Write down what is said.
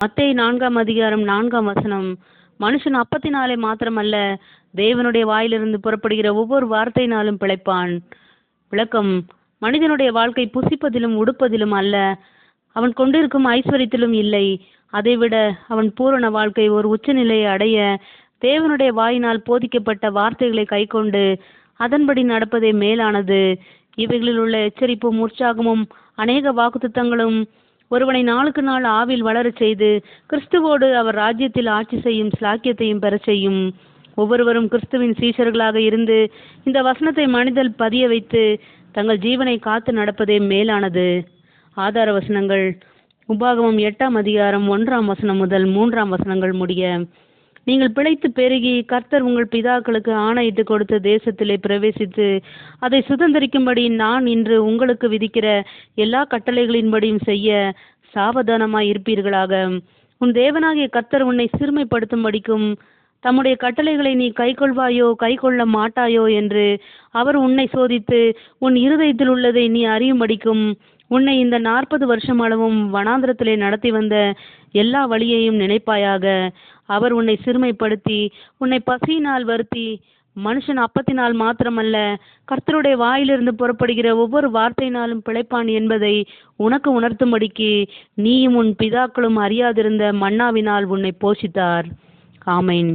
மத்தேயு நான்காம் அதிகாரம் நான்காம் வசனம். மனுஷன் அப்பத்தினாலே மாத்திரமல்ல தேவனுடைய வாயிலிருந்து புறப்படுகிற ஒவ்வொரு வார்த்தையினாலும் பிழைப்பான். விளக்கம் மனிதனுடைய வாழ்க்கை புசிப்பதிலும் உடுப்பதிலும் அல்ல. அவன் கொண்டிருக்கும் ஐஸ்வர்யத்திலும் இல்லை. அதைவிட அவன் பூரண வாழ்க்கை ஒரு உச்சநிலையை அடைய தேவனுடைய வாயினால் போதிக்கப்பட்ட வார்த்தைகளை கைக்கொண்டு அதன்படி நடப்பதே மேலானது. இவைகளில் உள்ள எச்சரிப்பும் உற்சாகமும் அநேக வாக்குத்தத்தங்களும் ஒருவனை நாளுக்கு நாள் ஆவில் வளரச் செய்து கிறிஸ்துவோடு அவர் ராஜ்யத்தில் ஆட்சி செய்யும் ஸ்லாக்கியத்தையும் பெறச் செய்யும். ஒவ்வொருவரும் கிறிஸ்துவின் சீஷர்களாக இருந்து இந்த வசனத்தை மனிதர் பதிய வைத்து தங்கள் ஜீவனை காத்து நடப்பதே மேலானது. ஆதார வசனங்கள். உபாகமம் எட்டாம் அதிகாரம் ஒன்றாம் வசனம் முதல் மூன்றாம் வசனங்கள் முடிய நீங்கள் பிழைத்து பெருகி கர்த்தர் உங்கள் பிதாக்களுக்கு ஆணையிட்டு கொடுத்த தேசத்திலே பிரவேசித்து அதை சுதந்திரிக்கும்படி நான் இன்று உங்களுக்கு விதிக்கிற எல்லா கட்டளைகளின்படியும் செய்ய சாவதானமாய் இருப்பீர்களாக உன் தேவனாகிய கர்த்தர் உன்னை சிறுமைப்படுத்தும்படிக்கும் தம்முடைய கட்டளைகளை நீ கைக்கொள்வாயோ கைக்கொள்ள மாட்டாயோ என்று அவர் உன்னை சோதித்து உன் இருதயத்தில் உள்ளதை நீ அறியும்படிக்கும் உன்னை இந்த நாற்பது வருஷம் அளவும் வனாந்திரத்திலே நடத்தி வந்த எல்லா வழியையும் நினைப்பாயாக. அவர் உன்னை சிறுமைப்படுத்தி உன்னை பசியினால் வருத்தி மனுஷன் அப்பத்தினால் மாத்திரமல்ல கர்த்தருடைய வாயிலிருந்து புறப்படுகிற ஒவ்வொரு வார்த்தையினாலும் பிழைப்பான் என்பதை உனக்கு உணர்த்தும்படிக்கு நீயும் உன் பிதாக்களும் அறியாதிருந்த மன்னாவினால் உன்னை போஷித்தார். ஆமேன்.